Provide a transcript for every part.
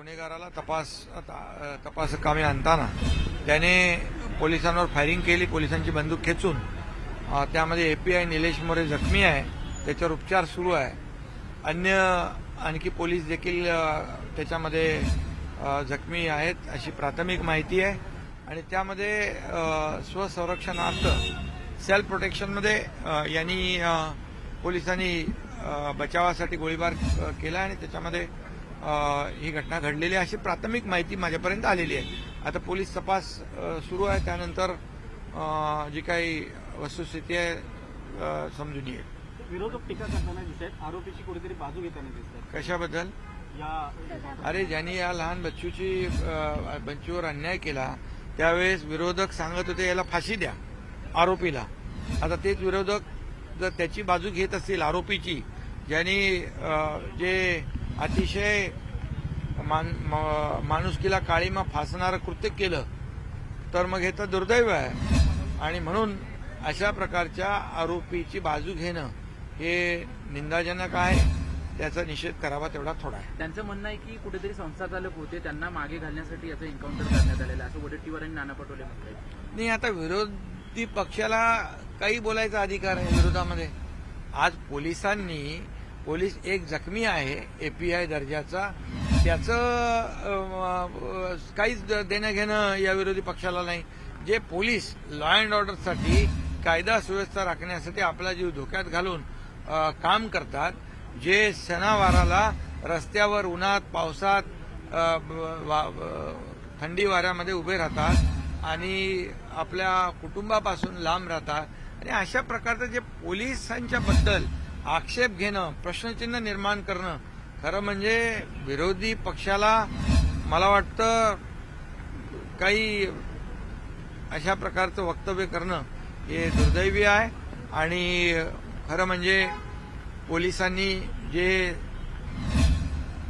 गुन्हेगाराला तपास तपास कामे आणताना त्याने पोलिसांवर फायरिंग केली पोलिसांची बंदूक खेचून. अ, त्यामध्ये एपीआय निलेश मोरे जखमी आहे त्याच्यावर उपचार सुरू आहे. अन्य आणखी पोलीस देखील त्याच्यामध्ये जखमी आहेत अशी प्राथमिक माहिती आहे. आणि त्यामध्ये स्वसंरक्षणार्थ सेल्फ प्रोटेक्शनमध्ये यांनी पोलिसांनी बचावासाठी गोळीबार केला आणि त्याच्यामध्ये ही घटना घडलेली अशी प्राथमिक माहिती माझ्यापर्यंत आलेली आहे. आता पोलीस तपास सुरू आहे. त्यानंतर जी काही वस्तुस्थिती आहे समजून येईल. विरोधक टीका करताना दिसत आहेत. आरोपीची कुठेतरी बाजू घेताना दिसत आहेत. कशाबद्दल? या अरे ज्यांनी या लहान बच्चूची बच्चूवर अन्याय केला त्यावेळेस विरोधक सांगत होते याला फाशी द्या आरोपीला. आता तेच विरोधक जर त्याची बाजू घेत असतील आरोपीची ज्यांनी जे अतिशय मान माणुसकीला काळीमा फासणारं कृत्य केलं तर मग हे तर दुर्दैव आहे. आणि म्हणून अशा प्रकारच्या आरोपीची बाजू घेणं हे निंदाजनक आहे. त्याचा निषेध करावा तेवढा थोडा आहे. त्यांचं म्हणणं आहे की कुठेतरी संस्थाचालक होते त्यांना मागे घालण्यासाठी याचं एन्काउंटर करण्यात आलेलं आहे. असं वडेट्टीवार आणि नाना पटोले म्हणतात. नाही आता विरोधी पक्षाला काही बोलायचा अधिकार आहे विरोधामध्ये. आज पोलिसांनी पोलीस एक जखमी आहे एपीआय दर्जाचा. त्याचं काहीच देणं घेणं या विरोधी पक्षाला नाही. जे पोलीस लॉ अँड ऑर्डरसाठी कायदा सुव्यवस्था राखण्यासाठी आपला जीव धोक्यात घालून काम करतात जे सणावाराला रस्त्यावर उन्हात पावसात वा- थंडी वाऱ्यामध्ये उभे राहतात आणि आपल्या कुटुंबापासून लांब राहतात. आणि अशा प्रकारचं जे पोलिसांच्या बद्दल आक्षेप घेणं प्रश्नचिन्ह निर्माण करणं खरं म्हणजे विरोधी पक्षाला मला वाटतं काही अशा प्रकारचं वक्तव्य करणं हे दुर्दैवी आहे. आणि खरं म्हणजे पोलिसांनी जे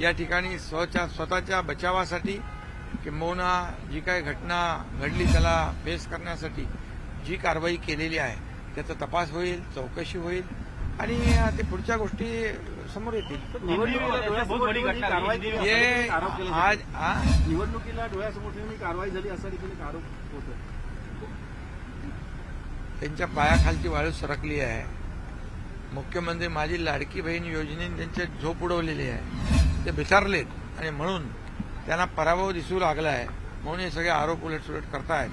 या ठिकाणी स्वच्या स्वतःच्या बचावासाठी किंबहुना जी काही घटना घडली त्याला फेस करण्यासाठी जी कारवाई केलेली आहे त्याचा तपास होईल चौकशी होईल. आणि ते पुढच्या गोष्टी समोर येतील. निवडणुकीला डोळ्यासमोर ठेवून ही कारवाई आज? निवडणुकीला डोळ्यासमोर ठेवून झाली असा देखील आरोप होतो त्यांच्या पायाखालची वाळू सरकली आहे. मुख्यमंत्री माझी लाडकी बहीण योजनेने त्यांच्या झोप उडवलेली आहे. ते बिथारलेत आणि म्हणून त्यांना पराभव दिसू लागला आहे. म्हणून हे सगळे आरोप उलटसुलट करतायत.